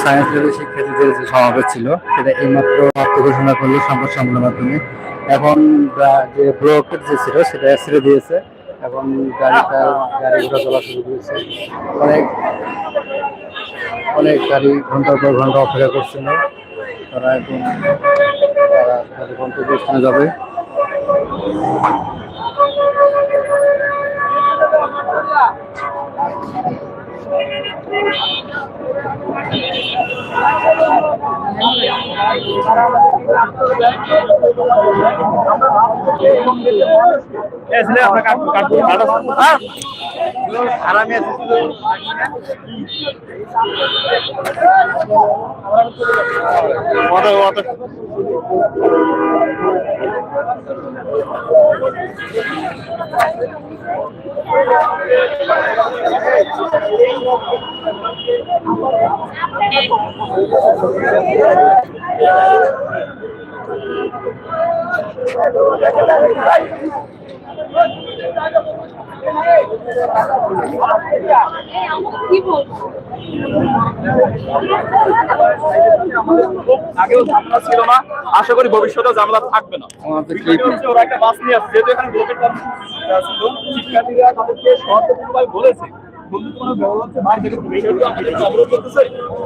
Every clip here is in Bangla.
সায়েন্স ল্যাবের শিক্ষার্থীদের যে সমাবেশ ছিল, সেটা এইমাত্র আত্ম ঘোষণা করল সংবাদ সম্মেলনের মাধ্যমে। এখন যে ব্লকের যে ছিল, সেটা ছেড়ে দিয়েছে এখন গাড়িটা গাড়ি ঘোড়া চলা শুরু করেছে। অনেক অনেক গাড়ি ঘণ্টার পর ঘণ্টা অপেক্ষা করছিল। তারা এখন তারা গন্তব্যস্থানে যাবে। इसलिए अपना काम करते हैं आधा हाँ आराम है वाटर वाटर কি বলব আগেও ঝামেলা ছিল না। আশা করি ভবিষ্যতে ঝামেলা থাকবে না। ওরা একটা বাস নিয়ে আসছে যেহেতু এখানে ব্লকের কাজ ছিল শিক্ষার্থীরা তাদেরকে সহযোগিতাভাবে বলেছে।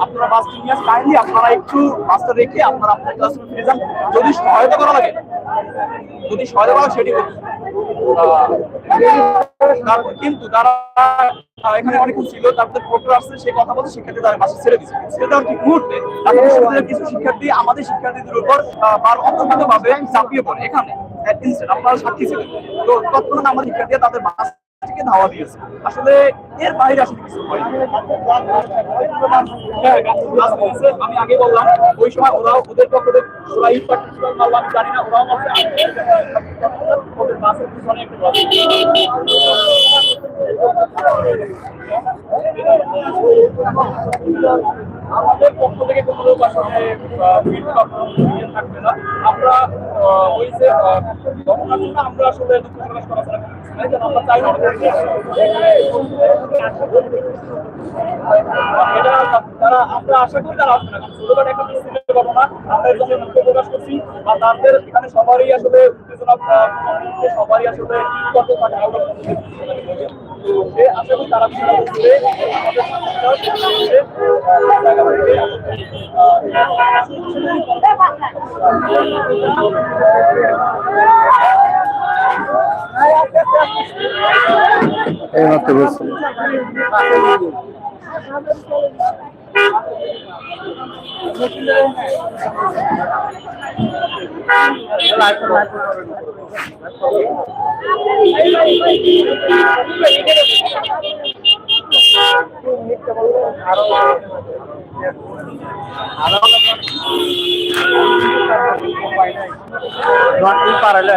আপনারা কিন্তু তারা এখানে ছিল তারপরে প্রক্টর আসছে, সে কথা বলছে শিক্ষার্থী তারা বাসে ছেড়ে দিচ্ছে। ঠিক মুহূর্তে কিছু শিক্ষার্থী, আমাদের শিক্ষার্থীদের উপর অন্তর্গত ভাবে চাপিয়ে পড়ে এখানে আপনারা সাক্ষী ছিলেন। তো তৎক্ষণাৎ আমাদের শিক্ষার্থীরা তাদের বাস থেকে ধাওয়া দিয়েছে। আসলে এর বাইরে আসলে কিছু। আমি আগে বললাম, ওই সময় ওরাও ওদের পক্ষ থেকে ওরা ইট আমি জানি না, ওরাও ওদের আমাদের পক্ষ থেকে কোনো লোক আসলে থাকবে না। আমরা ওই যে আমরা আসলে দুঃখ প্রকাশ করা তারা আমরা আশা করি তারা আসবে না ছোটখাটো একটা মিছিলের ঘটনা আমরা এর জন্য প্রকাশ করছি আর তাদের এখানে সবারই আসলে উত্তেজনা সবারই আসলে কত থাকে আশা করি তারা এই মাত্র বলছি। পারালে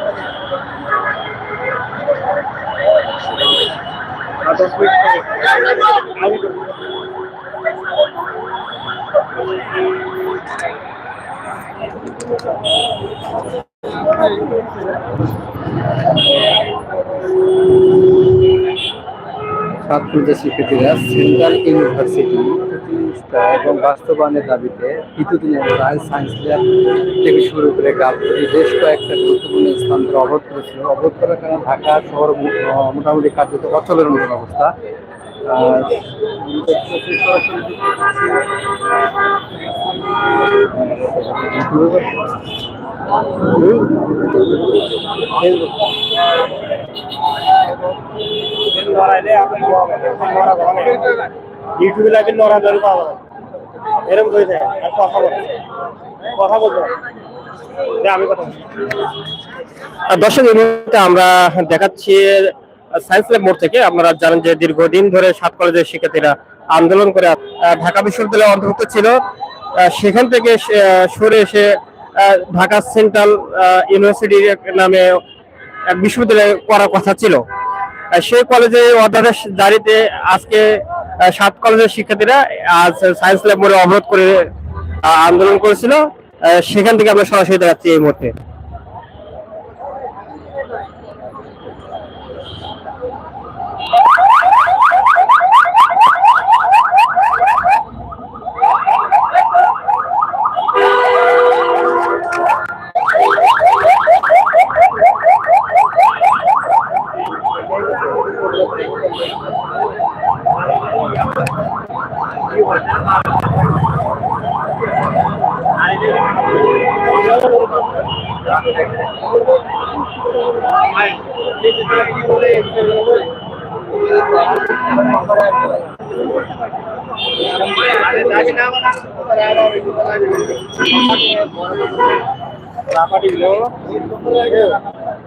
દસ મિનિટ આવું বলে যে আসলে ছাত্র যে শিক্ষার্থীরা সেন্ট্রাল ইউনিভার্সিটি এবং বাস্তবায়নের দাবিতে দিনের রায় সায়েন্স ল্যাব থেকে শুরু করে গাবতলী বেশ কয়েকটা গুরুত্বপূর্ণ স্থান ধরে অবরোধ করেছিল। অবরোধ করার কারণে ঢাকা শহর মোটামুটি কার্যত অচলের মতন অবস্থা। আর ইউটিউবে নড়া ধরে পাওয়া করে দেয় আর কথা বল কথা বলতে আমি কথা দর্শক এই মুহূর্তে আমরা দেখাচ্ছি সায়েন্স ল্যাব মোড় থেকে। আপনারা জানেন যে দীর্ঘদিন ধরে সাত কলেজের শিক্ষার্থীরা আন্দোলন করে ঢাকা বিশ্ববিদ্যালয়ে অন্তর্ভুক্ত ছিল। সেখান থেকে সরে এসে ঢাকা সেন্ট্রাল আহ, ইউনিভার্সিটি নামে বিশ্ববিদ্যালয় করার কথা ছিল। সেই কলেজে অধ্যাদেশ জারিতে আজকে সাত কলেজের শিক্ষার্থীরা আজ সায়েন্স ল্যাব মোড়ে অবরোধ করে আন্দোলন করেছিল। সেখান থেকে আমরা সরাসরি দেখাচ্ছি এই মুহূর্তে।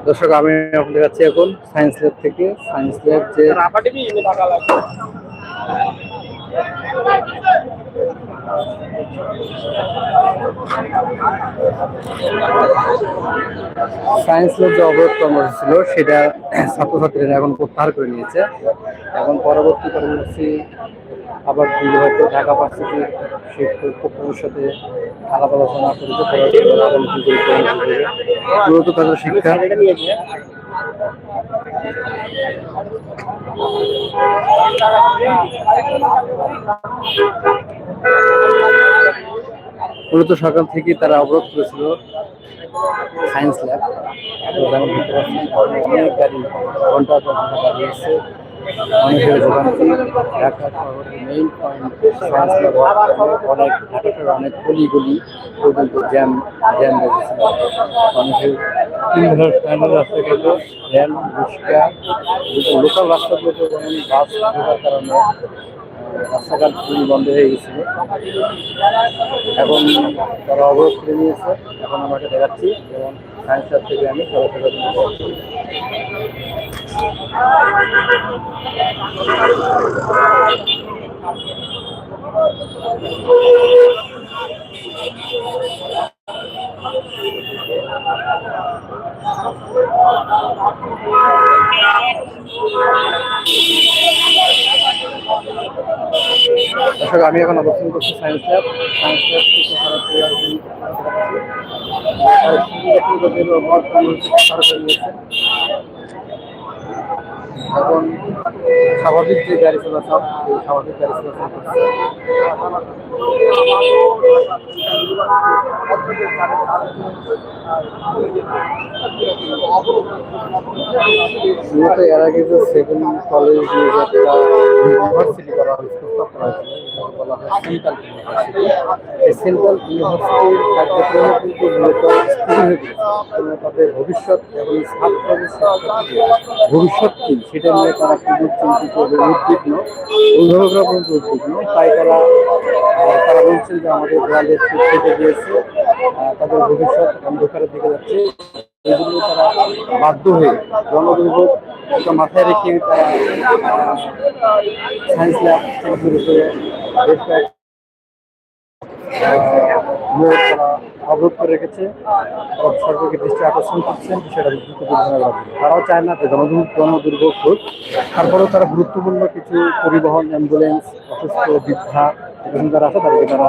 দর্শক আমি এখন দেখাচ্ছি এখন সায়েন্স ল্যাব থেকে সায়েন্স ল্যাব যে সায়েন্স ল্যাব যে অবরোধ কর্মসূচি ছিল সেটা ছাত্রছাত্রীরা এখন প্রত্যাহার করে নিয়েছে এখন পরবর্তী কর্মসূচি আবার দিল্লি হয়তো ঢাকা ভার্সিটির শিক্ষক ভবিষ্যতে আলাপ আলোচনা কর্মসূচি মূলত তাদের শিক্ষা মূলত সকাল থেকে তারা অবরোধ করেছিল সায়েন্স ল্যাব। অনেক গাড়ি ঘণ্টা ঘণ্টা গাড়ি অনেকের ভোগান্তি শহরের মেইন পয়েন্ট অনেক শহরের অনেক গলি গলি পর্যন্ত জ্যাম জ্যাম বেঁধেছিল অনেকের তিন ধরনের স্ট্যান্ডার্ড রাস্তাঘাটে ভ্যান রিক্সা লোকাল রাস্তাগুলোতে যেমন বাস ঢোকার কারণে রাস্তাঘাট খুবই বন্ধ হয়ে গেছিল। এখন তারা অবরোধ করে নিয়েছে। এখন আমাকে দেখাচ্ছি, যেমন সায়েন্স থেকে আমি দেখাচ্ছি। দর্শক আমি এখন অবস্থান করছি সায়েন্স ল্যাব। সায়েন্স ল্যাব থেকে মত সরকার নিয়েছে এখন স্বাভাবিক যে গাড়ি চলাচল স্বাভাবিক গাড়ি চলাচল করছে। এর আগে যে সেভেন কলেজ ইউনিভার্সিটি করা হয়েছে প্রস্তাব করা হয়েছিল হয় হয়ে ভবিষ্যৎ এবং ভবিষ্যৎ কি সেটা নিয়ে তারা খুবই চিন্তিত এবং উদ্বিগ্ন। অভিভাবকরা পর্যন্ত উদ্বিগ্ন। তাই তারা তারা বলছেন যে আমাদের কেটে দিয়েছে আহ, তাদের ভবিষ্যৎ অন্ধকারের দিকে যাচ্ছে। জন্য তারা বাধ্য হয়ে একটা মাথায় রেখে তারা সায়েন্স ল্যাব থেকে শুরু তারা অবরোধ করে রেখেছে সরকারকে দৃষ্টি আকর্ষণ করছেন বিষয়টা দ্রুত তারাও চায় না যে জনদুর্গ জনদুর্ভোগ হোক তারপরেও তারা গুরুত্বপূর্ণ কিছু পরিবহন অ্যাম্বুলেন্স অসুস্থ, বৃদ্ধা এরকম যারা আছে, তাদেরকে তারা